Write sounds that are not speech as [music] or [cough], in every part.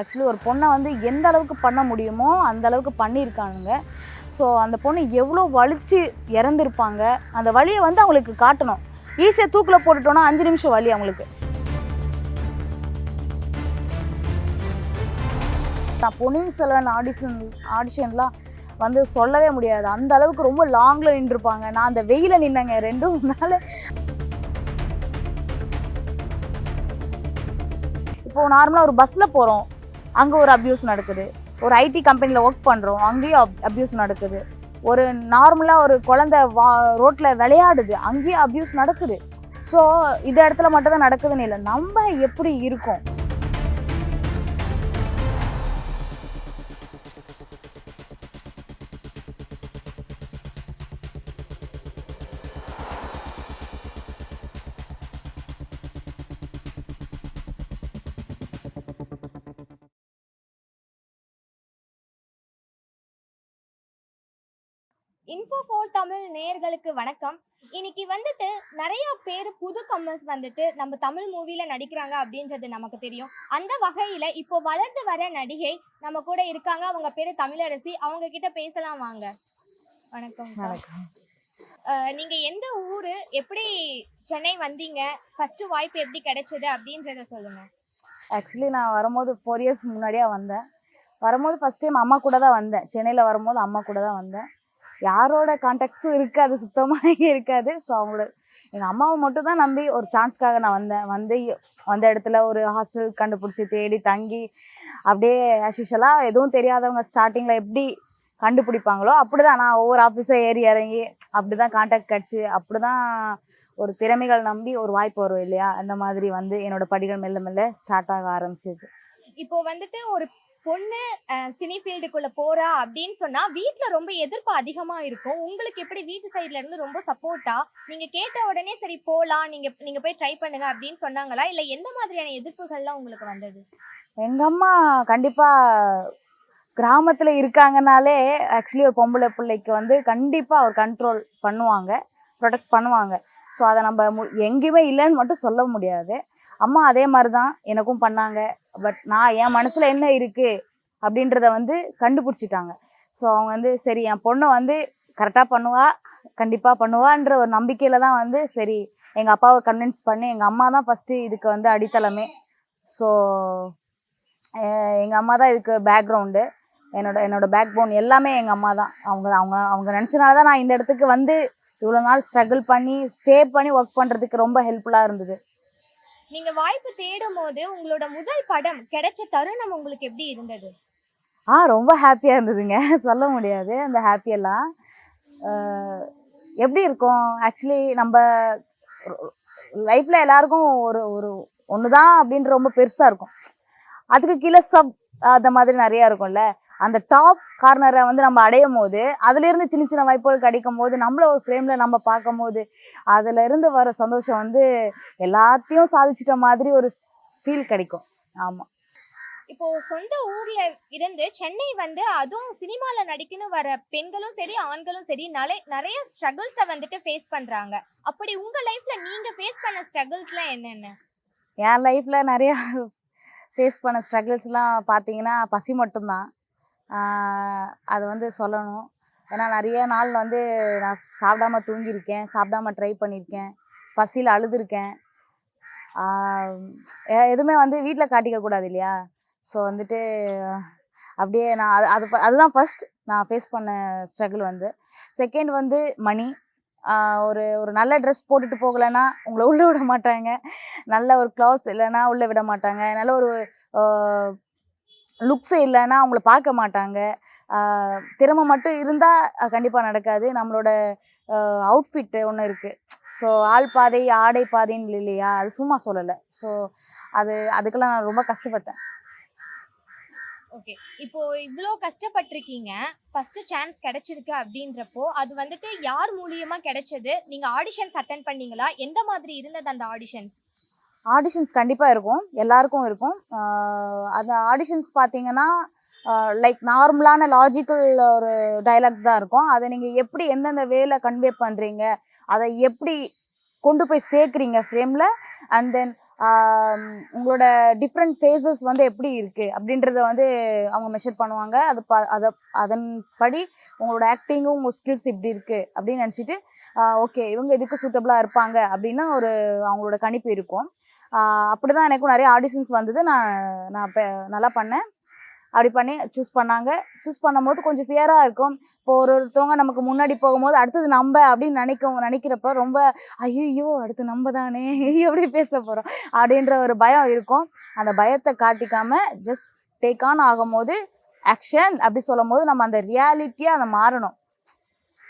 Actually ஒரு பொண்ணை வந்து எந்த அளவுக்கு பண்ண முடியுமோ அந்த அளவுக்கு பண்ணியிருக்கானுங்க. ஸோ அந்த பொண்ணு எவ்வளோ வலிச்சு இறந்துருப்பாங்க. அந்த வலியை வந்து அவங்களுக்கு காட்டணும். ஈஸியாக தூக்கில் போட்டுட்டோன்னா அஞ்சு நிமிஷம் வலி அவங்களுக்கு. நான் பொன்னியின் செல்வன் ஆடிஷன் ஆடிஷன்லாம் வந்து சொல்லவே முடியாது. அந்த அளவுக்கு ரொம்ப லாங்கில் நின்றுருப்பாங்க. நான் அந்த வெயில நின்னேங்க ரெண்டு மூணு நாள் இப்போ நார்மலாக ஒரு பஸ்ஸில் போகிறோம் அங்கே ஒரு அப்யூஸ் நடக்குது. ஒரு ஐடி கம்பெனியில் ஒர்க் பண்ணுறோம் அங்கேயும் அப்யூஸ் நடக்குது. ஒரு நார்மலாக ஒரு குழந்தை வா ரோட்டில் விளையாடுது அங்கேயும் அப்யூஸ் நடக்குது. ஸோ இந்த இடத்துல மட்டும் தான் நடக்குதுன்னு இல்லை நம்ம எப்படி இருக்கோம்? இன்ஃபோ ஃபோர் தமிழ் நேயர்களுக்கு வணக்கம். இன்னைக்கு வந்துட்டு நிறைய பேர் புது கம்மர்ஸ் வந்துட்டு நம்ம தமிழ் மூவில நடிக்கிறாங்க அப்படின்றது நமக்கு தெரியும். அந்த வகையில இப்போ வளர்ந்து வர நடிகை நம்ம கூட இருக்காங்க. அவங்க பேரு தமிழரசி. அவங்க கிட்ட பேசலாம் வாங்க. வணக்கம் நீங்க எந்த ஊரு எப்படி சென்னை வந்தீங்க? ஃபர்ஸ்ட் வாய்ப்பு எப்படி கிடைச்சது அப்படின்றத சொல்லுங்க. ஆக்சுவலி நான் வரும்போது ஃபோர் இயர்ஸ் முன்னாடியே வந்தேன். வரும்போது ஃபஸ்ட் டைம் அம்மா கூட தான் வந்தேன். சென்னையில் வரும்போது அம்மா கூட தான் வந்தேன். யாரோட கான்டாக்ட்ஸும் இருக்காது சுத்தமாக இருக்காது. ஸோ அவங்களோட எங்கள் அம்மாவை மட்டும் தான் நம்பி ஒரு சான்ஸ்க்காக நான் வந்தேன். வந்து வந்த இடத்துல ஒரு ஹாஸ்டல் கண்டுபிடிச்சி தேடி தங்கி அப்படியே ஆஸ்யூஷலாக எதுவும் தெரியாதவங்க ஸ்டார்டிங்கில் எப்படி கண்டுபிடிப்பாங்களோ அப்படி தான் நான் ஒவ்வொரு ஆஃபீஸாக ஏறி இறங்கி அப்படி தான் கான்டாக்ட் கிடச்சி அப்படி தான் ஒரு திறமைகள் நம்பி ஒரு வாய்ப்பு வரும் இல்லையா? அந்த மாதிரி வந்து என்னோட படிகள் மெல்ல மெல்ல ஸ்டார்ட் ஆக ஆரம்பிச்சது. இப்போ வந்துட்டு ஒரு பொண்ணு சினி ஃபீல்டுக்குள்ள போறா அப்படின்னு சொன்னா வீட்ல ரொம்ப எதிர்ப்பு அதிகமா இருக்கும். உங்களுக்கு எப்படி வீட்டு சைடுல இருந்து ரொம்ப சப்போர்ட்டா நீங்க கேட்ட உடனே சரி போலாம். நீங்க நீங்க போய் ட்ரை பண்ணுங்க அப்படின்னு சொன்னாங்களா? இல்ல எந்த மாதிரியான எதிர்ப்புகள்லாம் உங்களுக்கு வந்தது? எங்க அம்மா கண்டிப்பா கிராமத்துல இருக்காங்கனாலே ஆக்சுவலி ஒரு பொம்பளை பிள்ளைக்கு வந்து கண்டிப்பா ஒரு கண்ட்ரோல் பண்ணுவாங்க ப்ரொடெக்ட் பண்ணுவாங்க. ஸோ அதை நம்ம மு- எங்கேயுமே இல்லைன்னு மட்டும் சொல்ல முடியாது. அம்மா அதே மாதிரி தான் எனக்கும் பண்ணாங்க. பட் நான் என் மனசில் என்ன இருக்குது அப்படின்றத வந்து கண்டுபிடிச்சிட்டாங்க. ஸோ அவங்க வந்து சரி என் பொண்ணை வந்து கரெக்டாக பண்ணுவா கண்டிப்பாக பண்ணுவான்ற ஒரு நம்பிக்கையில் தான் வந்து சரி எங்கள் அப்பாவை கன்வின்ஸ் பண்ணி எங்கள் அம்மா தான் ஃபஸ்ட்டு இதுக்கு வந்து அடித்தளமே. ஸோ எங்கள் அம்மா தான் இதுக்கு பேக்ரவுண்டு என்னோட என்னோட பேக் போன் எல்லாமே எங்கள் அம்மா தான். அவங்க அவங்க அவங்க நினச்சனால தான் நான் இந்த இடத்துக்கு வந்து இவ்வளோ நாள் ஸ்ட்ரகிள் பண்ணி ஸ்டே பண்ணி ஒர்க் பண்ணுறதுக்கு ரொம்ப ஹெல்ப்ஃபுல்லாக இருந்தது. நீங்க வாய்ப்பு தேடும் போது உங்களோட முதல் படம் கிடைச்ச தருணம் உங்களுக்கு எப்படி இருந்தது? ஆ ரொம்ப ஹாப்பியாக இருந்ததுங்க. சொல்ல முடியாது. அந்த ஹாப்பியெல்லாம் எப்படி இருக்கும்? ஆக்சுவலி நம்ம லைஃப்பில் எல்லாருக்கும் ஒரு ஒரு ஒன்று தான் அப்படின்ற ரொம்ப பெருசாக இருக்கும். அதுக்கு கீழே சப் அந்த மாதிரி நிறையா இருக்கும்ல. அந்த டாப் கார்னரை வந்து நம்ம அடையும் போது அதுலேருந்து சின்ன சின்ன வாய்ப்புகள் கிடைக்கும் போது நம்மள ஒரு ஃப்ரேமில் நம்ம பார்க்கும் போது அதுல இருந்து வர சந்தோஷம் வந்து எல்லாத்தையும் சாதிச்சிட்ட மாதிரி ஒரு ஃபீல் கிடைக்கும். ஆமாம் இப்போ சொந்த ஊர்ல இருந்து சென்னை வந்து அதுவும் சினிமால நடிக்கணும் வர பெண்களும் சரி ஆண்களும் சரி நிறைய நிறைய ஸ்ட்ரகிள்ஸை வந்துட்டு ஃபேஸ் பண்றாங்க. அப்படி உங்க லைஃப்ல நீங்க ஃபேஸ் பண்ண ஸ்ட்ரகிள்ஸ்லாம் என்னென்ன? என் லைஃப்பில் நிறையா ஃபேஸ் பண்ண ஸ்ட்ரகிள்ஸ்லாம் பார்த்தீங்கன்னா பசி மட்டும்தான். அது வந்து சொல்லணும். ஏன்னா நிறைய நாள் வந்து நான் சாப்பிடாம தூங்கியிருக்கேன். சாப்பிடாம ட்ரை பண்ணியிருக்கேன். பசியில் அழுதுருக்கேன். எதுவுமே வந்து வீட்டில் காட்டிக்க கூடாது இல்லையா? ஸோ வந்துட்டு அப்படியே நான் அது அது அதுதான் ஃபஸ்ட் நான் ஃபேஸ் பண்ண ஸ்ட்ரகிள் வந்து. செகண்ட் வந்து மணி ஒரு ஒரு நல்ல ட்ரெஸ் போட்டுட்டு போகலைன்னா உங்களை உள்ளே விட மாட்டாங்க. நல்ல ஒரு க்ளாத்ஸ் இல்லைன்னா உள்ளே விட மாட்டாங்க. நல்ல ஒரு லுக்ஸ் இல்லைன்னா அவங்கள பார்க்க மாட்டாங்க. திறமை மட்டும் இருந்தால் கண்டிப்பாக நடக்காது. நம்மளோட அவுட்ஃபிட்டு ஒன்று இருக்குது ஸோ ஆள் பாதை ஆடை பாதைன்னு இல்லையா? அது சும்மா சொல்லலை. ஸோ அது அதுக்கெல்லாம் நான் ரொம்ப கஷ்டப்பட்டேன். ஓகே இப்போ இவ்வளோ கஷ்டப்பட்டிருக்கீங்க. ஃபர்ஸ்ட் சான்ஸ் கிடைச்சிருக்கு அப்படின்றப்போ அது வந்துட்டு யார் மூலியமா கிடைச்சது? நீங்க ஆடிஷன்ஸ் அட்டன் பண்ணீங்களா? எந்த மாதிரி இருந்தது அந்த ஆடிஷன்ஸ் ஆடிஷன்ஸ் கண்டிப்பாக இருக்கும். எல்லாருக்கும் இருக்கும். அந்த ஆடிஷன்ஸ் பார்த்தீங்கன்னா லைக் நார்மலான லாஜிக்கல் ஒரு டைலாக்ஸ் தான் இருக்கும். அதை நீங்கள் எப்படி எந்தெந்த வேலை கன்வே பண்ணுறீங்க அதை எப்படி கொண்டு போய் சேர்க்குறீங்க ஃப்ரேமில் அண்ட் தென் உங்களோட டிஃப்ரெண்ட் ஃபேஸஸ் வந்து எப்படி இருக்குது அப்படின்றத வந்து அவங்க மெஷர் பண்ணுவாங்க. அது ப அதை அதன்படி உங்களோட ஆக்டிங்கும் உங்கள் ஸ்கில்ஸ் இப்படி இருக்குது அப்படின்னு நினச்சிட்டு ஓகே இவங்க இதுக்கு சூட்டபிளாக இருப்பாங்க அப்படின்னு ஒரு அவங்களோட கணிப்பு இருக்கும். அப்படிதான் எனக்கும் நிறைய ஆடிஷன்ஸ் வந்தது. நான் நான் நல்லா பண்ணேன். அப்படி பண்ணி சூஸ் பண்ணாங்க. சூஸ் பண்ணும்போது கொஞ்சம் ஃபியராக இருக்கும். இப்போ ஒரு ஒருத்தவங்க நமக்கு முன்னாடி போகும்போது அடுத்தது நம்ம அப்படின்னு நினைக்கும் நினைக்கிறப்ப ரொம்ப ஐயோ அடுத்து நம்ம தானே [laughs] எப்படி பேச போகிறோம் அப்படின்ற ஒரு பயம் இருக்கும். அந்த பயத்தை காட்டிக்காம ஜஸ்ட் டேக் ஆன் ஆகும்போது ஆக்ஷன் அப்படி சொல்லும் போது நம்ம அந்த ரியாலிட்டியாக அதை மாறணும்.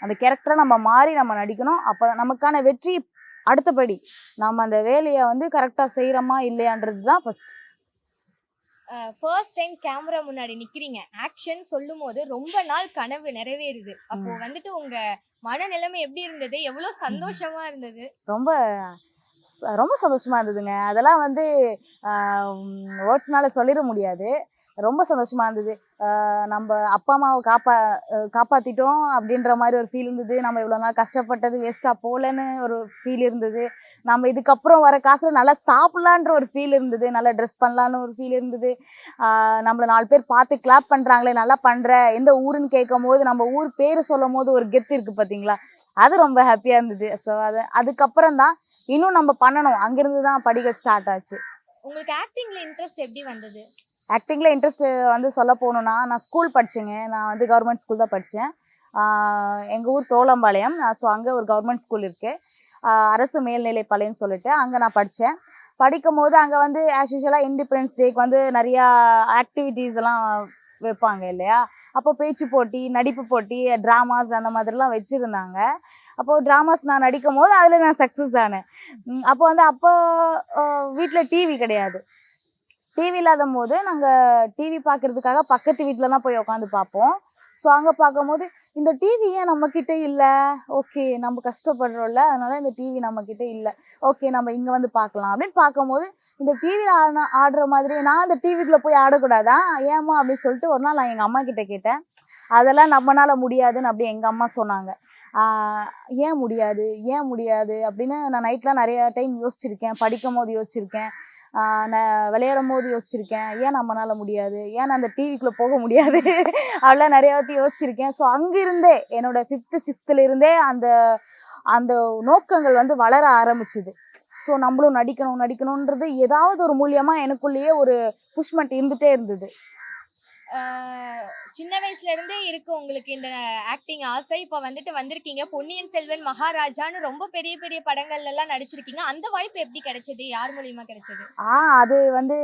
அந்த கேரக்டரை நம்ம மாறி நம்ம நடிக்கணும். அப்போ நமக்கான வெற்றி அடுத்தபடி நம்ம அந்த வேலையை வந்து கரெக்டாக செய்கிறோமா இல்லையான்றது தான் ஃபர்ஸ்ட் ஃபர்ஸ்ட் டைம் கேமரா முன்னாடி நிக்கிறீங்க. ஆக்ஷன் சொல்லும் போது ரொம்ப நாள் கனவு நிறைவேறுது. அப்போ வந்துட்டு உங்க மனநிலைமை எப்படி இருந்தது? எவ்வளவு சந்தோஷமா இருந்தது? ரொம்ப ரொம்ப சந்தோஷமா இருந்ததுங்க. அதெல்லாம் வந்து வேர்ட்ஸ்னால சொல்லிட முடியாது. ரொம்ப சந்தோஷமா இருந்தது. நம்ம அப்பா அம்மாவை காப்பா காப்பாத்திட்டோம் அப்படின்ற மாதிரி ஒரு ஃபீல் இருந்தது. நம்ம இவ்வளோ நாள் கஷ்டப்பட்டது வேஸ்டா போகலன்னு ஒரு ஃபீல் இருந்தது. நம்ம இதுக்கப்புறம் வர காசுல நல்லா சாப்பிடலான்ற ஒரு ஃபீல் இருந்தது. நல்லா ட்ரெஸ் பண்ணலான்னு ஒரு ஃபீல் இருந்தது. நம்மளை நம்மள நாலு பேர் பார்த்து கிளாப் பண்றாங்களே நல்லா பண்ற எந்த ஊருன்னு கேட்கும் போது நம்ம ஊர் பேர் சொல்லும் போது ஒரு கெத்து இருக்கு பாத்தீங்களா? அது ரொம்ப ஹாப்பியா இருந்தது. ஸோ அது அதுக்கப்புறம் தான் இன்னும் நம்ம பண்ணணும். அங்கிருந்து தான் படிக்க ஸ்டார்ட் ஆச்சு. உங்களுக்கு ஆக்டிங்ல இன்ட்ரெஸ்ட் எப்படி வந்தது? ஆக்டிங்கில் இன்ட்ரெஸ்ட் வந்து சொல்ல போகணுன்னா நான் ஸ்கூல் படிச்சேங்க. நான் வந்து கவர்மெண்ட் ஸ்கூல் தான் படித்தேன் எங்கள் ஊர் தோளம்பாளையம். ஸோ அங்கே ஒரு கவர்மெண்ட் ஸ்கூல் இருக்குது அரசு மேல்நிலைப்பாளையம்னு சொல்லிட்டு அங்கே நான் படித்தேன் படிக்கும் போது அங்கே வந்து ஆஸ் யூஷுவலாக இண்டிபெண்டன்ஸ் டேக்கு வந்து நிறையா ஆக்டிவிட்டீஸ் எல்லாம் வைப்பாங்க இல்லையா? அப்போ பேச்சு போட்டி நடிப்பு போட்டி ட்ராமாஸ் அந்த மாதிரிலாம் வச்சுருந்தாங்க. அப்போது ட்ராமாஸ் நான் நடிக்கும் போது அதில் நான் சக்ஸஸ் ஆனேன். அப்போ வந்து அப்போ வீட்டில் டிவி கிடையாது. டிவி இல்லாத போது நாங்கள் டிவி பார்க்கறதுக்காக பக்கத்து வீட்டில் தான் போய் உட்காந்து பார்ப்போம் ஸோ அங்கே பார்க்கும்போது இந்த டிவி ஏன் நம்மக்கிட்ட இல்லை? ஓகே நம்ம கஷ்டப்படுறோம்ல அதனால இந்த டிவி நம்மக்கிட்ட இல்லை. ஓகே நம்ம இங்கே வந்து பார்க்கலாம் அப்படின்னு பார்க்கும்போது இந்த டிவியில் ஆடின ஆடுற மாதிரி நான் அந்த டிவிக்குள்ளே போய் ஆடக்கூடாதா? ஏமா அப்படின்னு சொல்லிட்டு ஒரு நாள் நான் எங்கள் அம்மா கிட்ட கேட்டேன். அதெல்லாம் நம்மனால முடியாதுன்னு அப்படி எங்கள் அம்மா சொன்னாங்க. ஏன் முடியாது? ஏன் முடியாது? அப்படின்னு நான் நைட்லாம் நிறையா டைம் யோசிச்சிருக்கேன் படிக்கும் போது யோசிச்சிருக்கேன். நான் விளையாடும் போது யோசிச்சிருக்கேன். ஏன் நம்மனால முடியாது? ஏன் அந்த டிவிக்குள்ளே போக முடியாது? [laughs] அதெல்லாம் நிறைய வாட்டி யோசிச்சிருக்கேன். ஸோ அங்கிருந்தே என்னோட ஃபிஃப்த்து சிக்ஸ்த்துல இருந்தே அந்த அந்த நோக்கங்கள் வந்து வளர ஆரம்பிச்சுது. ஸோ நம்மளும் நடிக்கணும் நடிக்கணுன்றது ஏதாவது ஒரு மூலியமா எனக்குள்ளேயே ஒரு புஷ்மெண்ட் இருந்துகிட்டே இருந்தது. சின்ன வயசுல இருந்தே இருக்கு உங்களுக்கு இந்த ஆக்டிங் ஆசை. இப்ப வந்துட்டு வந்திருக்கீங்க. பொன்னியின் செல்வன் மகாராஜான்னு ரொம்ப பெரிய பெரிய படங்கள்ல எல்லாம் நடிச்சிருக்கீங்க. அந்த வாய்ப்பு எப்படி கிடைச்சது? யார் மூலியமா கிடைச்சது? ஆ அது வந்து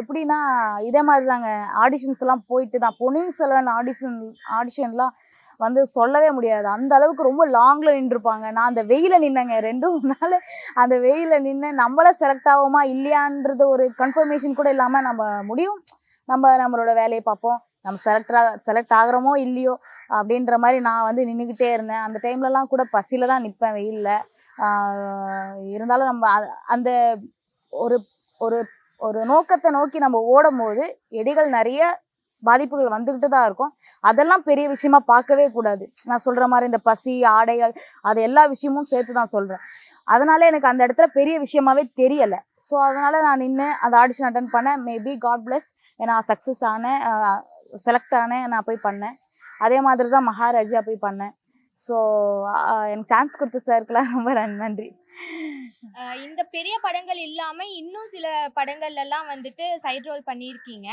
எப்படின்னா இதே மாதிரி தாங்க ஆடிஷன்ஸ் எல்லாம் போயிட்டு தான். பொன்னியின் செல்வன் ஆடிஷன் ஆடிஷன்லாம் வந்து சொல்லவே முடியாது. அந்த அளவுக்கு ரொம்ப லாங்ல நின்றுருப்பாங்க. நான் அந்த வெயில நின்னேங்க. ரெண்டும் நாள் அந்த வெயில நின்று நம்மள செலக்ட் ஆகுமா இல்லையான்றது ஒரு கன்ஃபர்மேஷன் கூட இல்லாம நம்ம முடியும். நம்ம நம்மளோட வேலையை பார்ப்போம். நம்ம செலக்ட் செலக்ட் ஆகிறோமோ இல்லையோ அப்படின்ற மாதிரி நான் வந்து நின்றுக்கிட்டே இருந்தேன். அந்த டைம்லலாம் கூட பசியில் தான் நிற்பேன் வெயிலில். இருந்தாலும் நம்ம அ- அந்த ஒரு ஒரு ஒரு நோக்கத்தை நோக்கி நம்ம ஓடும் போது எடிகள் நிறைய பாதிப்புகள் வந்துக்கிட்டு தான் இருக்கும். அதெல்லாம் பெரிய விஷயமா பார்க்கவே கூடாது. நான் சொல்ற மாதிரி இந்த பசி ஆடைகள் அது எல்லா விஷயமும் சேர்த்து தான் சொல்றேன். அதனால எனக்கு அந்த இடத்துல பெரிய விஷயமாவே தெரியல. ஸோ அதனால நான் நின்று அந்த ஆடிஷன் அட்டன் பண்ணேன். மேபி காட் பிளஸ் நான் சக்ஸஸ் ஆனேன் செலக்ட் ஆனேன் நான் போய் பண்ணேன். அதே மாதிரி தான் மகாராஜா போய் பண்ணேன். ஸோ எனக்கு சான்ஸ் கொடுத்த சாருக்குலாம் ரொம்ப நன்றி. இந்த பெரிய படங்கள் இல்லாம இன்னும் சில படங்கள்ல எல்லாம் வந்துட்டு சைட் ரோல் பண்ணியிருக்கீங்க.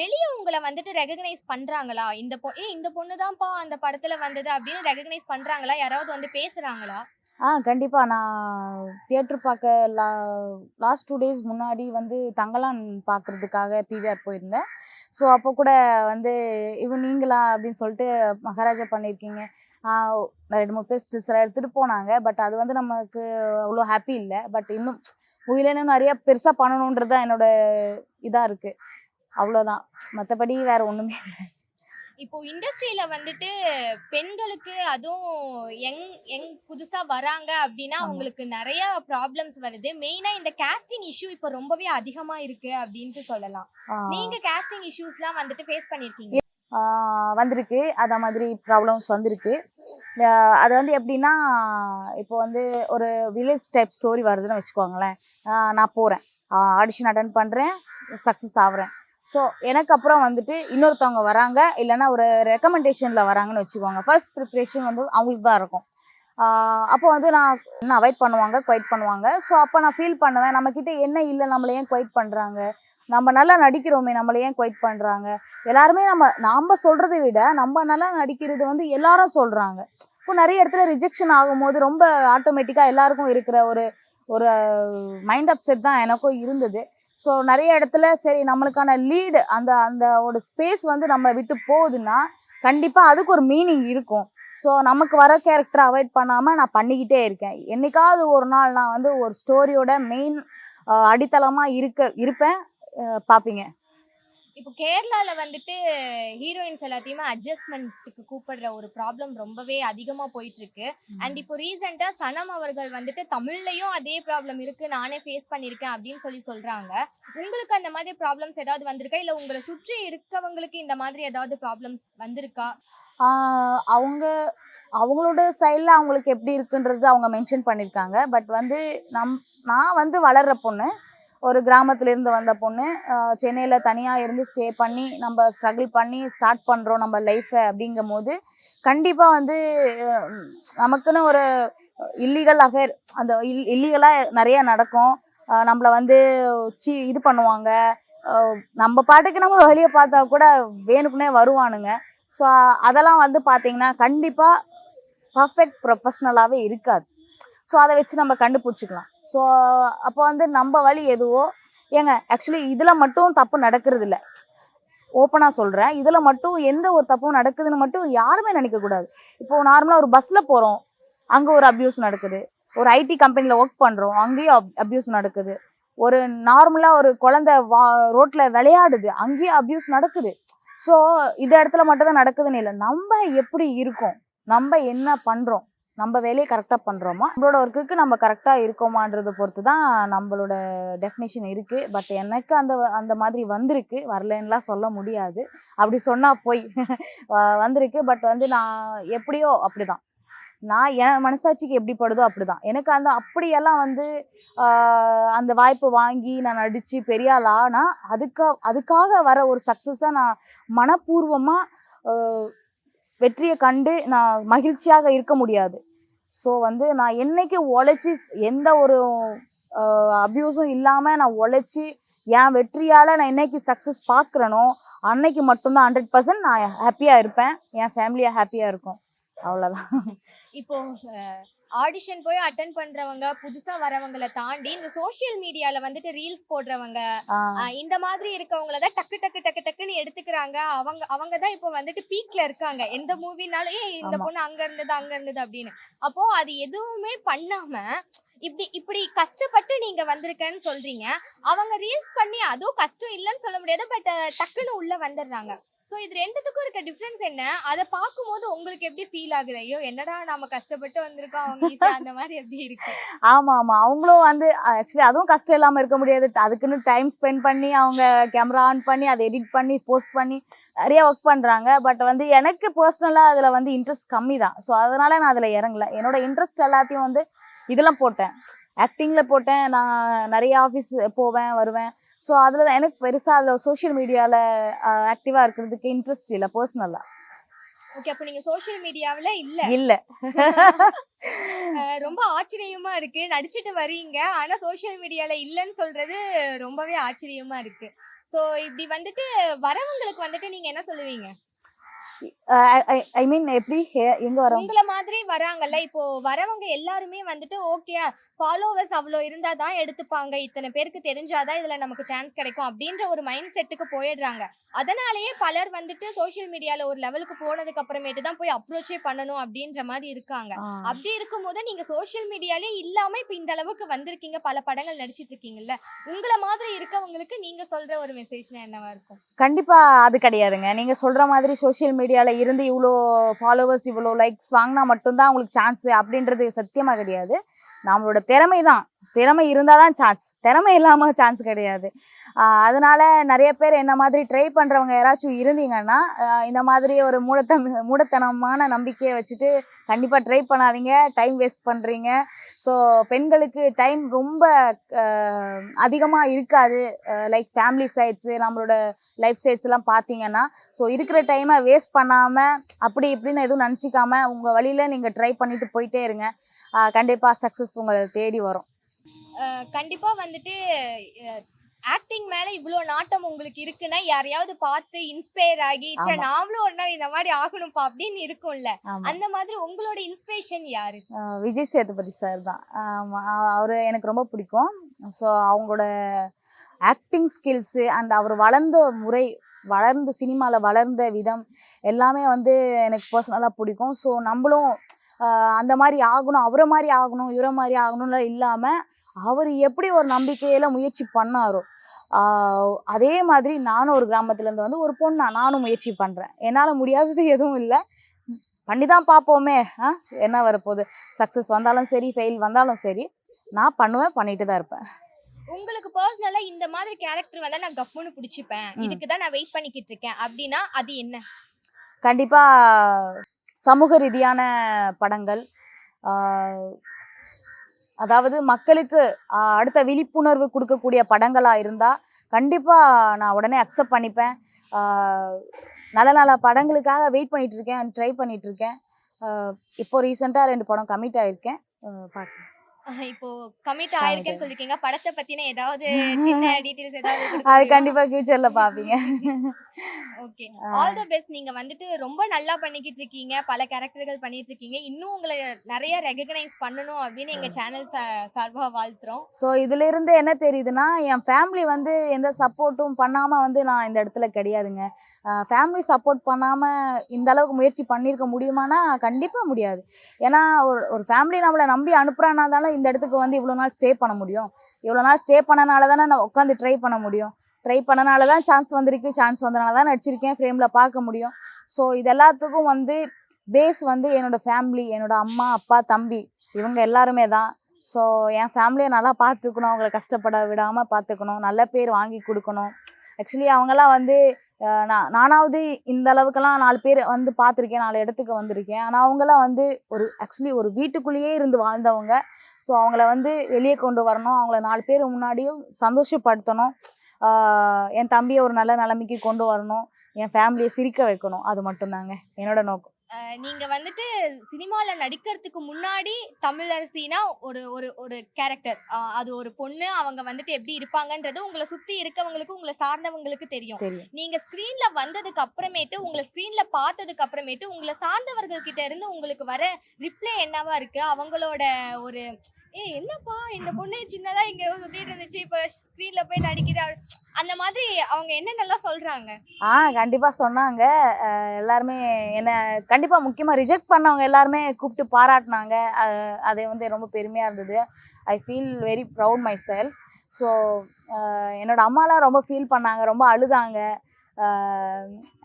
வெளிய உங்களை வந்துட்டு ரெகக்னைஸ் பண்றாங்களா? இந்த பொ ஏய் இந்த பொண்ணு தான்ப்பா அந்த படத்துல வந்தது அப்படின்னு ரெகக்னைஸ் பண்றாங்களா? யாராவது வந்து பேசுறாங்களா? ஆ கண்டிப்பாக நான் தியேட்டர் பார்க்க லா லாஸ்ட் டூ டேஸ் முன்னாடி வந்து தங்கலான் பார்க்கறதுக்காக பிவிஆர் போயிருந்தேன். ஸோ அப்போ கூட வந்து இவன் நீங்களா? அப்படின்னு சொல்லிட்டு மகாராஜா பண்ணியிருக்கீங்க. ரெண்டு மூணு பேர் எல்லாம் எடுத்துகிட்டு போனாங்க பட் அது வந்து நமக்கு அவ்வளோ ஹாப்பி இல்லை. பட் இன்னும் உயில இன்னும் நிறைய பெருசாக பண்ணணுன்றது தான் என்னோட இதாக இருக்குது அவ்வளோதான் மற்றபடி வேற ஒன்றுமே இப்போ இண்டஸ்ட்ரியில வந்துட்டு பெண்களுக்கு அதுவும் யங் யங் புதுசா வராங்க அப்படின்னா. அவங்களுக்கு நிறைய ப்ராப்ளம்ஸ் வருது. மெயினா இந்த காஸ்டிங் இஷ்யூ இப்போ ரொம்பவே அதிகமா இருக்கு அப்படின்ட்டு சொல்லலாம். நீங்க காஸ்டிங் இஷ்யூஸ்லாம் வந்துட்டு ஃபேஸ் பண்ணிருக்கீங்க வந்திருக்கு. அத மாதிரி ப்ராப்ளம்ஸ் வந்திருக்கு. அது வந்து எப்படின்னா இப்போ வந்து ஒரு வில்லேஜ் டைப் ஸ்டோரி வருதுன்னு வச்சுக்கோங்களேன். நான் போகிறேன் ஆடிஷன் அட்டன் பண்ணுறேன் சக்ஸஸ் ஆகுறேன். ஸோ எனக்கு அப்புறம் வந்துட்டு இன்னொருத்தவங்க வராங்க. இல்லைன்னா ஒரு ரெக்கமெண்டேஷனில் வராங்கன்னு வச்சுக்கோங்க. ஃபர்ஸ்ட் ப்ரிப்ரேஷன் வந்து அவங்களுக்கு தான் இருக்கும். அப்போ வந்து நான் என்ன அவாய்ட் பண்ணுவாங்க? குவைட் பண்ணுவாங்க. ஸோ அப்போ நான் ஃபீல் பண்ணுவேன். நம்மக்கிட்ட என்ன இல்லை? நம்மளை ஏன் குவைட் பண்ணுறாங்க நம்ம நல்லா நடிக்கிறோமே நம்மளை ஏன் குவைட் பண்ணுறாங்க எல்லாருமே நம்ம நாம் சொல்கிறத விட நம்ம நல்லா நடிக்கிறது வந்து எல்லாரும் சொல்கிறாங்க இப்போ நிறைய இடத்துல ரிஜெக்ஷன் ஆகும்போது ரொம்ப ஆட்டோமேட்டிக்காக எல்லாருக்கும் இருக்கிற ஒரு ஒரு மைண்ட் அப்செட் தான் எனக்கும் இருந்தது. ஸோ நிறைய இடத்துல சரி நம்மளுக்கான லீடு அந்த அந்த ஒரு ஸ்பேஸ் வந்து நம்மளை விட்டு போகுதுன்னா கண்டிப்பாக அதுக்கு ஒரு மீனிங் இருக்கும். ஸோ நமக்கு வர கேரக்டரை அவாய்ட் பண்ணாமல் நான் பண்ணிக்கிட்டே இருக்கேன். என்னைக்காவது ஒரு நாள் நான் வந்து ஒரு ஸ்டோரியோட மெயின் அடித்தளமாக இருக்க இருப்பேன். பார்ப்பீங்க இப்போ கேரளால வந்துட்டு ஹீரோயின்ஸ் எல்லாத்தையுமே அட்ஜஸ்ட்மெண்ட்டுக்கு கூப்பிடுற ஒரு ப்ராப்ளம் ரொம்பவே அதிகமா போயிட்டு இருக்கு அண்ட் இப்போ ரீசெண்டா சனம் அவர்கள் வந்துட்டு தமிழ்லயும் அதே ப்ராப்ளம் இருக்கு நானே ஃபேஸ் பண்ணியிருக்கேன் அப்படின்னு சொல்லி சொல்றாங்க. உங்களுக்கு அந்த மாதிரி ப்ராப்ளம்ஸ் ஏதாவது வந்திருக்கா? இல்ல உங்களை சுற்றி இருக்கவங்களுக்கு இந்த மாதிரி ஏதாவது ப்ராப்ளம்ஸ் வந்திருக்கா? அவங்க அவங்களோட சைடில் அவங்களுக்கு எப்படி இருக்குன்றது அவங்க மென்ஷன் பண்ணியிருக்காங்க. பட் வந்து நம் நான் வந்து வளர்ற பொண்ணு. ஒரு கிராமத்துலேருந்து வந்த பொண்ணு சென்னையில் தனியாக இருந்து ஸ்டே பண்ணி நம்ம ஸ்ட்ரகிள் பண்ணி ஸ்டார்ட் பண்ணுறோம் நம்ம லைஃப்பை அப்படிங்கும் போது கண்டிப்பாக வந்து நமக்குன்னு ஒரு இல்லீகல் அஃபேர் அந்த இல் இல்லீகலாக நிறைய நடக்கும். நம்மளை வந்து சி இது பண்ணுவாங்க. நம்ம பாட்டுக்கு நம்ம வெளியே பார்த்தா கூட வேணுக்குனே வருவானுங்க. ஸோ அதெல்லாம் வந்து பார்த்தீங்கன்னா கண்டிப்பாக பர்ஃபெக்ட் ப்ரொஃபஷ்னலாகவே இருக்காது. ஸோ அதை வச்சு நம்ம கண்டுபிடிச்சிக்கலாம். ஸோ அப்போ வந்து நம்ம வழி எதுவோ? ஏங்க ஆக்சுவலி இதில் மட்டும் தப்பு நடக்கிறது இல்லை ஓப்பனாக சொல்கிறேன் இதில் மட்டும் எந்த ஒரு தப்பும் நடக்குதுன்னு மட்டும் யாருமே நினைக்கக்கூடாது. இப்போ நார்மலாக ஒரு பஸ்ஸில் போகிறோம் அங்கே ஒரு அப்யூஸ் நடக்குது. ஒரு ஐடி கம்பெனியில் ஒர்க் பண்ணுறோம் அங்கேயும் அப்யூஸ் நடக்குது. ஒரு நார்மலாக ஒரு குழந்தை வா ரோட்டில் விளையாடுது. அங்கேயும் அப்யூஸ் நடக்குது. ஸோ இந்த இடத்துல மட்டும் தான் நடக்குதுன்னு இல்லை. நம்ம எப்படி இருக்கோம்? நம்ம என்ன பண்ணுறோம் நம்ம வேலையை கரெக்டாக பண்ணுறோமா நம்மளோட ஒர்க்குக்கு நம்ம கரெக்டாக இருக்கோமான்றதை பொறுத்து தான் நம்மளோட டெஃபினேஷன் இருக்குது பட் எனக்கு அந்த அந்த மாதிரி வந்திருக்கு. வரலன்னுலாம் சொல்ல முடியாது. அப்படி சொன்னால் போய் வந்திருக்கு. பட் வந்து நான் எப்படியோ அப்படிதான். நான் என் மனசாட்சிக்கு எப்படி படுதோ அப்படிதான். எனக்கு அந்த அப்படியெல்லாம் வந்து அந்த வாய்ப்பு வாங்கி நான் நடித்து பெரிய ஆள் ஆனால் அதுக்கா அதுக்காக வர ஒரு சக்ஸஸாக நான் மனப்பூர்வமாக வெற்றியை கண்டு நான் மகிழ்ச்சியாக இருக்க முடியாது. ஸோ வந்து நான் என்னைக்கு உழைச்சி எந்த ஒரு அப்யூஸும் இல்லாமல் நான் உழைச்சி என் வெற்றியால் நான் என்னைக்கு சக்ஸஸ் பார்க்குறேனோ அன்னைக்கு மட்டும்தான் ஹண்ட்ரட் பர்சன்ட் நான் ஹாப்பியாக இருப்பேன். என் ஃபேமிலியாக ஹாப்பியாக இருக்கும். அவ்வளோதான் இப்போ ஆடிஷன் போய் அட்டன் பண்றவங்க புதுசா வரவங்களை தாண்டி இந்த சோஷியல் மீடியால வந்துட்டு ரீல்ஸ் போடுறவங்க இந்த மாதிரி இருக்கவங்கள தான் டக்கு டக்கு டக்கு டக்குன்னு எடுத்துக்கிறாங்க. அவங்க அவங்க தான் இப்போ வந்துட்டு பீக்ல இருக்காங்க. எந்த மூவினாலே இந்த. பொண்ணு அங்க இருந்தது அங்க இருந்தது அப்படின்னு. அப்போ அது எதுவுமே பண்ணாம இப்படி இப்படி கஷ்டப்பட்டு நீங்க வந்திருக்கேன்னு சொல்றீங்க. அவங்க ரீல்ஸ் பண்ணி அதுவும் கஷ்டம் இல்லைன்னு சொல்ல முடியாது பட் டக்குன்னு உள்ள வந்துடுறாங்க. சோ இது ரெண்டுத்துக்கும் இருக்க டிஃபரன்ஸ் என்ன? அதை பார்க்கும்போது உங்களுக்கு எப்படி ஃபீல் ஆகுது? ஐயோ என்னடா நாம கஷ்டப்பட்டு வந்திருக்கோம்? அவங்க [laughs] அந்த மாதிரி எப்படி இருக்கு? ஆமா ஆமா. அவங்களும் வந்து ஆக்சுவலி அதுவும் கஷ்டம் இல்லாம இருக்க முடியாது. அதுக்குன்னு டைம் ஸ்பெண்ட் பண்ணி அவங்க கேமரா ஆன் பண்ணி அதை எடிட் பண்ணி போஸ்ட் பண்ணி நிறைய ஒர்க் பண்றாங்க. பட் வந்து எனக்கு பர்சனலா அதுல வந்து இன்ட்ரெஸ்ட் கம்மி தான் ஸோ அதனால நான் அதுல இறங்கல. என்னோட இன்ட்ரெஸ்ட் எல்லாத்தையும் வந்து இதெல்லாம் போட்டேன். ஆக்டிங்ல போட்டேன். நான் நிறைய ஆஃபீஸ் போவேன் வருவேன். ஸோ அதில் தான் எனக்கு பெருசாக அதில் சோஷியல் மீடியாவில் ஆக்டிவாக இருக்கிறதுக்கு இன்ட்ரெஸ்ட் இல்லை பர்சனலாக ஓகே அப்போ நீங்க சோஷியல் மீடியாவுல இல்ல. இல்லை. [laughs] ரொம்ப ஆச்சரியமா இருக்கு. நடிச்சிட்டு வர்றீங்க. ஆனா சோஷியல் மீடியால இல்லைன்னு சொல்றது ரொம்பவே ஆச்சரியமா இருக்கு. சோ இப்படி வந்துட்டு வரவங்களுக்கு வந்துட்டு நீங்க என்ன சொல்லுவீங்க? ஐ மீன் எப்படி எங்க வரோம் உங்களை மாதிரி வராங்கல்ல. இப்போ வரவங்க எல்லாருமே வந்துட்டு ஓகே ஃபாலோவர்ஸ் அவ்வளோ இருந்தா தான் எடுத்துப்பாங்க. இத்தனை பேருக்கு தெரிஞ்சாதான் இதுல நமக்கு சான்ஸ் கிடைக்கும். அப்படின்ற ஒரு மைண்ட் செட்டுக்கு போயிடுறாங்க. அதனாலேயே பலர் வந்துட்டு சோஷியல் மீடியால ஒரு லெவலுக்கு போனதுக்கு அப்புறமேட்டு தான் போய் அப்ரோச்சே பண்ணணும் அப்படின்ற மாதிரி இருக்காங்க. அப்படி இருக்கும்போது நீங்க சோஷியல் மீடியாலே இல்லாம இப்ப இந்த அளவுக்கு வந்திருக்கீங்க. பல படங்கள் நடிச்சிட்டு இருக்கீங்கல்ல. உங்கள மாதிரி இருக்கவங்களுக்கு நீங்க சொல்ற ஒரு மெசேஜ்னா என்னவா இருக்கும்? கண்டிப்பா அது கிடையாதுங்க. நீங்க சொல்ற மாதிரி சோஷியல் மீடியாவில் இருந்து இவ்வளோ ஃபாலோவர்ஸ் இவ்வளோ லைக்ஸ் வாங்கினா மட்டும்தான் உங்களுக்கு சான்ஸ் அப்படின்றது சத்தியமா கிடையாது. நம்மளோட திறமை தான் திறமை இருந்தால் தான் சான்ஸ் திறமை இல்லாமல் சான்ஸ் கிடையாது. அதனால நிறைய பேர் என்ன மாதிரி ட்ரை பண்ணுறவங்க யாராச்சும் இருந்தீங்கன்னா இந்த மாதிரி ஒரு மூடத்தம் மூடத்தனமான நம்பிக்கையை வச்சுட்டு கண்டிப்பாக ட்ரை பண்ணாதீங்க. டைம் வேஸ்ட் பண்ணுறீங்க ஸோ பெண்களுக்கு டைம் ரொம்ப அதிகமாக இருக்காது. லைக் ஃபேமிலி சைட்ஸு நம்மளோட லைஃப் சைட்ஸ் எல்லாம் பார்த்தீங்கன்னா ஸோ இருக்கிற டைமை வேஸ்ட் பண்ணாமல் அப்படி இப்படின்னு எதுவும் நினச்சிக்காம உங்கள் வழியில் நீங்கள் ட்ரை பண்ணிட்டு போயிட்டே இருங்க. கண்டிப்பாக சக்ஸஸ் உங்களை தேடி வரும். அஹ் கண்டிப்பா வந்துட்டு ஆக்டிங் மேல இவ்ளோ நாட்டம் உங்களுக்கு இருக்குன்னா யாரையாவது பார்த்து இன்ஸ்பயர் ஆகி ஆமா. நாமளும் ஒரு நாள் இந்த மாதிரி ஆகணும்ப்பா அப்படின்னு இருக்கும்ல. அந்த மாதிரி உங்களோட இன்ஸ்பிரேஷன் யாரு? விஜய் சேதுபதி சார் தான். அவர் எனக்கு ரொம்ப பிடிக்கும். ஸோ அவங்களோட ஆக்டிங் ஸ்கில்ஸு அண்ட் அவர் வளர்ந்த முறை வளர்ந்த சினிமாவில் வளர்ந்த விதம் எல்லாமே வந்து எனக்கு பர்சனலாக பிடிக்கும். ஸோ நம்மளும் அந்த மாதிரி ஆகணும் அவரை மாதிரி ஆகணும் இவரை மாதிரி ஆகணும்லாம் இல்லாமல் அவர் எப்படி ஒரு நம்பிக்கையில் முயற்சி பண்ணாரோ அதே மாதிரி நானும் ஒரு கிராமத்துலேருந்து வந்து ஒரு பொண்ணா நானும் முயற்சி பண்ணுறேன் என்னால் முடியாதது எதுவும் இல்லை. பண்ணி தான் பார்ப்போமே ஆ என்ன வரப்போகுது. சக்ஸஸ் வந்தாலும் சரி ஃபெயில் வந்தாலும் சரி நான் பண்ணுவேன் பண்ணிட்டு தான் இருப்பேன். உங்களுக்கு பர்சனலா இந்த மாதிரி கேரக்டர் வந்தா நான் கப்புன்னு பிடிச்சிப்பேன். இதுக்கு தான் நான் வெயிட் பண்ணிக்கிட்டு இருக்கேன். அப்படின்னா அது என்ன? கண்டிப்பாக சமூக ரீதியான படங்கள் அதாவது மக்களுக்கு அடுத்த விழிப்புணர்வு கொடுக்கக்கூடிய படங்களாக இருந்தால் கண்டிப்பாக நான் உடனே அக்செப்ட் பண்ணிப்பேன். நல்ல நல்ல படங்களுக்காக வெயிட் பண்ணிட்டு இருக்கேன் ட்ரை பண்ணிட்டு இருக்கேன். இப்போ ரீசெண்டாக ரெண்டு படம் கமிட் ஆயிருக்கேன். பார்க்கலாம் இப்போ கமிட் ஆயிருக்கேன்னு சொல்லிருக்கீங்க. படத்தை பத்தின ஏதாவது [laughs] சின்ன டீடைல்ஸ் ஏதாவது அது முடியுமா? கண்டிப்பாக ஃப்யூச்சரில் [laughs] பார்ப்பீங்க ஓகே ஆல் த பெஸ்ட் நீங்க வந்துட்டு ரொம்ப நல்லா பண்ணிக்கிட்டு இருக்கீங்க. பல கேரக்டர்கள் பண்ணிட்டு இருக்கீங்க. இன்னும் உங்களை நிறைய ரெகக்னைஸ் பண்ணணும் அப்படின்னு எங்க சேனல் சார்பா வாழ்த்துறோம். ஸோ இதிலிருந்து என்ன தெரியுதுன்னா என் ஃபேமிலி வந்து எந்த சப்போர்ட்டும் பண்ணாமல் வந்து நான் இந்த இடத்துல கிடையாதுங்க. ஃபேமிலி சப்போர்ட் பண்ணாமல் இந்த அளவுக்கு முயற்சி பண்ணியிருக்க முடியுமானா கண்டிப்பாக முடியாது. ஏன்னா ஒரு ஒரு ஃபேமிலி நம்மளை நம்பி அனுப்புகிறானா தானே இந்த இடத்துக்கு வந்து இவ்வளோ நாள் ஸ்டே பண்ண முடியும். இவ்வளோ நாள் ஸ்டே பண்ணனால தானே நான் உட்காந்து ட்ரை பண்ண முடியும். ட்ரை பண்ணனால தான் சான்ஸ் வந்திருக்கு. சான்ஸ் வந்தனால தான் நடிச்சிருக்கேன் ஃப்ரேமில் பார்க்க முடியும். ஸோ இது எல்லாத்துக்கும் வந்து பேஸ் வந்து என்னோட ஃபேமிலி என்னோட அம்மா அப்பா தம்பி இவங்க எல்லாருமே தான். ஸோ என் ஃபேமிலியை நல்லா பார்த்துக்கணும். அவங்கள கஷ்டப்பட விடாமல் பார்த்துக்கணும். நல்ல பேர் வாங்கி கொடுக்கணும். ஆக்சுவலி அவங்கெல்லாம் வந்து நான் நானாவது இந்த அளவுக்கெல்லாம் நாலு பேர் வந்து பார்த்துருக்கேன் நாலு இடத்துக்கு வந்திருக்கேன். ஆனால் அவங்கெல்லாம் வந்து ஒரு ஆக்சுவலி ஒரு வீட்டுக்குள்ளேயே இருந்து வாழ்ந்தவங்க. ஸோ அவங்கள வந்து வெளியே கொண்டு வரணும். அவங்கள நாலு பேர் முன்னாடியும் சந்தோஷப்படுத்தணும். என் தம்பியை ஒரு நல்ல நிலைமைக்கு கொண்டு வரணும். என் ஃபேமிலியை சிரிக்க வைக்கணும். அது மட்டும்தாங்க. என்னோட நோக்கம். நீங்க வந்துட்டு சினிமால நடிக்கிறதுக்கு முன்னாடி தமிழரசினா ஒரு ஒரு ஒரு கேரக்டர் அது ஒரு பொண்ணு அவங்க வந்துட்டு எப்படி இருப்பாங்கன்றது உங்களை சுத்தி இருக்கவங்களுக்கு உங்களை சார்ந்தவங்களுக்கு தெரியும். நீங்க ஸ்கிரீன்ல வந்ததுக்கு அப்புறமேட்டு உங்களை ஸ்கிரீன்ல பார்த்ததுக்கு அப்புறமேட்டு உங்களை சார்ந்தவர்கள் கிட்ட இருந்து உங்களுக்கு வர ரிப்ளை என்னவா இருக்கு? அவங்களோட ஒரு ஏ என்னப்பா? இந்த பொண்ணு சின்னதா இங்க சுத்திட்டு இருந்துச்சு. இப்ப ஸ்கிரீன்ல போய் நடிக்கிறா அந்த மாதிரி அவங்க என்னென்னலாம் சொல்றாங்க? ஆ கண்டிப்பாக சொன்னாங்க. அஹ் எல்லாருமே என்ன கண்டிப்பாக முக்கியமாக ரிஜெக்ட் பண்ணவங்க எல்லாருமே கூப்பிட்டு பாராட்டினாங்க. அது வந்து ரொம்ப பெருமையாக இருந்தது. I feel very proud myself so என்னோட அம்மாலாம் ரொம்ப ஃபீல் பண்ணாங்க. ரொம்ப அழுதாங்க.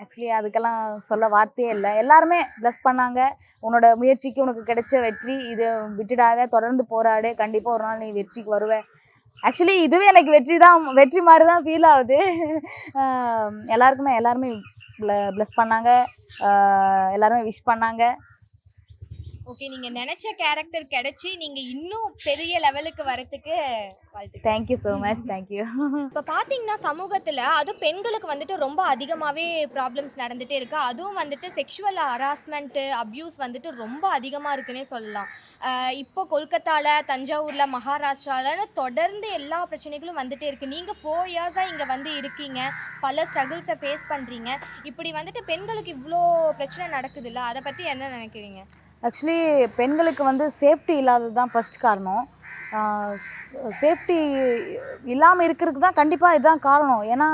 ஆக்சுவலி அதுக்கெல்லாம் சொல்ல வார்த்தையே இல்லை. எல்லாருமே ப்ளஸ் பண்ணாங்க. உன்னோட முயற்சிக்கு உனக்கு கிடைச்ச வெற்றி. இது விட்டுடாத தொடர்ந்து போராடு. கண்டிப்பாக ஒரு நாள் நீ வெற்றிக்கு வருவ. ஆக்சுவலி இதுவே எனக்கு வெற்றி தான் வெற்றி மாதிரி தான் ஃபீல் ஆகுது. எல்லாருக்குமே எல்லாருமே ப்ளஸ் பண்ணாங்க. எல்லாருமே விஷ் பண்ணாங்க. ஓகே நீங்க நினைச்ச கேரக்டர் கிடைச்சி நீங்க இன்னும் பெரிய லெவலுக்கு வரதுக்கு தேங்க்யூ ஸோ மச் தேங்க்யூ [laughs] இப்போ பார்த்தீங்கன்னா சமூகத்தில் அதுவும் பெண்களுக்கு வந்துட்டு ரொம்ப அதிகமாகவே ப்ராப்ளம்ஸ் நடந்துகிட்டே இருக்கு. அதுவும் வந்துட்டு செக்ஷுவல் ஹராஸ்மெண்ட்டு அப்யூஸ் வந்துட்டு ரொம்ப அதிகமாக இருக்குன்னே சொல்லலாம். இப்போ கொல்கத்தாவில் தஞ்சாவூரில் மகாராஷ்டிராலன்னு தொடர்ந்து எல்லா பிரச்சனைகளும் வந்துட்டே இருக்கு. நீங்கள் ஃபோர் இயர்ஸாக இங்கே வந்து இருக்கீங்க. பல ஸ்ட்ரகிள்ஸை ஃபேஸ் பண்ணுறீங்க இப்படி வந்துட்டு பெண்களுக்கு இவ்வளோ பிரச்சனை நடக்குதுல்ல அதை பற்றி என்ன நினைக்கிறீங்க? ஆக்சுவலி பெண்களுக்கு வந்து சேஃப்டி இல்லாதது தான் ஃபர்ஸ்ட் காரணம் சேஃப்டி இல்லாமல் இருக்கிறதுக்கு தான் கண்டிப்பாக இதுதான் காரணம். ஏன்னா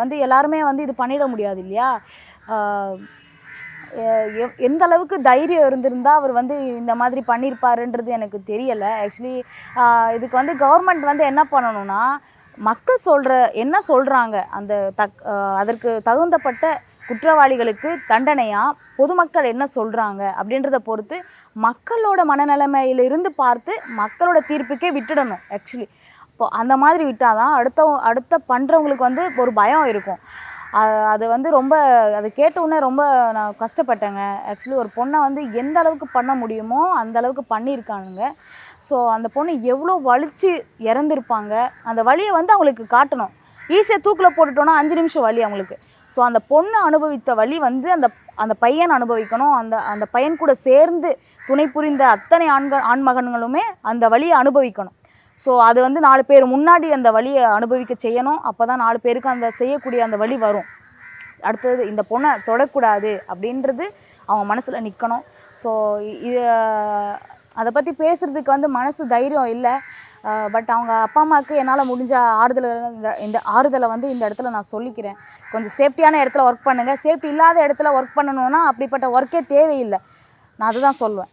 வந்து எல்லாருமே வந்து இது பண்ணிட முடியாது இல்லையா? எ- எந்த அளவுக்கு தைரியம் இருந்திருந்தால் அவர் வந்து இந்த மாதிரி பண்ணியிருப்பாருன்றது எனக்கு தெரியலை. ஆக்சுவலி இதுக்கு வந்து கவர்மெண்ட் வந்து என்ன பண்ணணும்னா மக்கள் சொல்கிற என்ன சொல்கிறாங்க அந்த தக் அதற்கு தகுந்தப்பட்ட குற்றவாளிகளுக்கு தண்டனையாக பொதுமக்கள் என்ன சொல்கிறாங்க அப்படின்றத பொறுத்து மக்களோட மனநிலைமையிலிருந்து பார்த்து மக்களோட தீர்ப்புக்கே விட்டுடணும் ஆக்சுவலி இப்போ அந்த மாதிரி விட்டால் தான் அடுத்த அடுத்த பண்ணுறவங்களுக்கு வந்து ஒரு பயம் இருக்கும். அது வந்து ரொம்ப அதை கேட்டவுடனே ரொம்ப நான் கஷ்டப்பட்டேங்க. ஆக்சுவலி ஒரு பொண்ணை வந்து எந்த அளவுக்கு பண்ண முடியுமோ அந்த அளவுக்கு பண்ணியிருக்கானுங்க. ஸோ அந்த பொண்ணு எவ்வளோ வலிச்சு இறந்துருப்பாங்க. அந்த வலியை வந்து அவங்களுக்கு காட்டணும். ஈஸியாக தூக்கில் போட்டுட்டோன்னா அஞ்சு நிமிஷம் வலி அவங்களுக்கு. ஸோ அந்த பொண்ணு அனுபவித்த வழி வந்து அந்த அந்த பையன் அனுபவிக்கணும். அந்த அந்த பையன் கூட சேர்ந்து துணை புரிந்த அத்தனை ஆண்கள் ஆண்மகன்களுமே அந்த வழியை அனுபவிக்கணும். ஸோ அது வந்து நாலு பேர் முன்னாடி அந்த வழியை அனுபவிக்க செய்யணும். அப்போ தான் நாலு பேருக்கு அந்த செய்யக்கூடிய அந்த வழி வரும். அடுத்தது இந்த பொண்ணை தொடக்கூடாது அப்படின்றது அவன் மனசில் நிற்கணும் ஸோ இது அதை பற்றி பேசுகிறதுக்கு வந்து மனசு தைரியம் இல்லை. பட் அவங்க அப்பா அம்மாவுக்கு என்னால் முடிஞ்ச ஆறுதல் இந்த இந்த ஆறுதலை வந்து இந்த இடத்துல நான் சொல்லிக்கிறேன். கொஞ்சம் சேஃப்டியான இடத்துல ஒர்க் பண்ணுங்கள் சேஃப்டி இல்லாத இடத்துல ஒர்க் பண்ணணும்னா அப்படிப்பட்ட ஒர்க்கே தேவையில்லை. நான் அதுதான் சொல்லுவேன்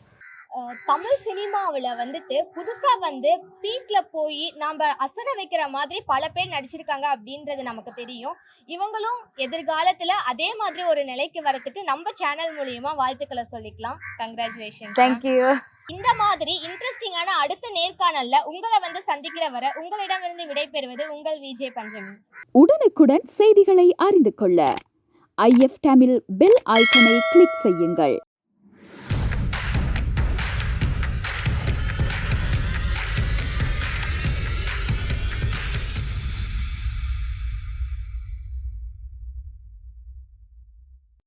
தமிழ் சினிமாவில் வந்துட்டு புதுசாக வந்து பீக்கில் போய் நாம் அசர வைக்கிற மாதிரி பல பேர் நடிச்சிருக்காங்க அப்படின்றது நமக்கு தெரியும். இவங்களும் எதிர்காலத்தில் அதே மாதிரி ஒரு நிலைக்கு வரத்துக்கு நம்ம சேனல் மூலியமா வாழ்த்துக்களை சொல்லிக்கலாம். கங்க்ராச்சுலேஷன் தேங்க்யூ இந்த மாதிரி இன்ட்ரெஸ்டிங்கான அடுத்த நேர்காணல்ல உங்களை வந்து சந்திக்கிற வரை உங்களிடமிருந்து விடைபெறுவது உங்கள் விஜய் பஞ்சமி. உடனுக்குடன் செய்திகளை அறிந்து கொள்ள ஐஎஃப் தமிழ் பெல் ஐக்கனை கிளிக் செய்யுங்கள்.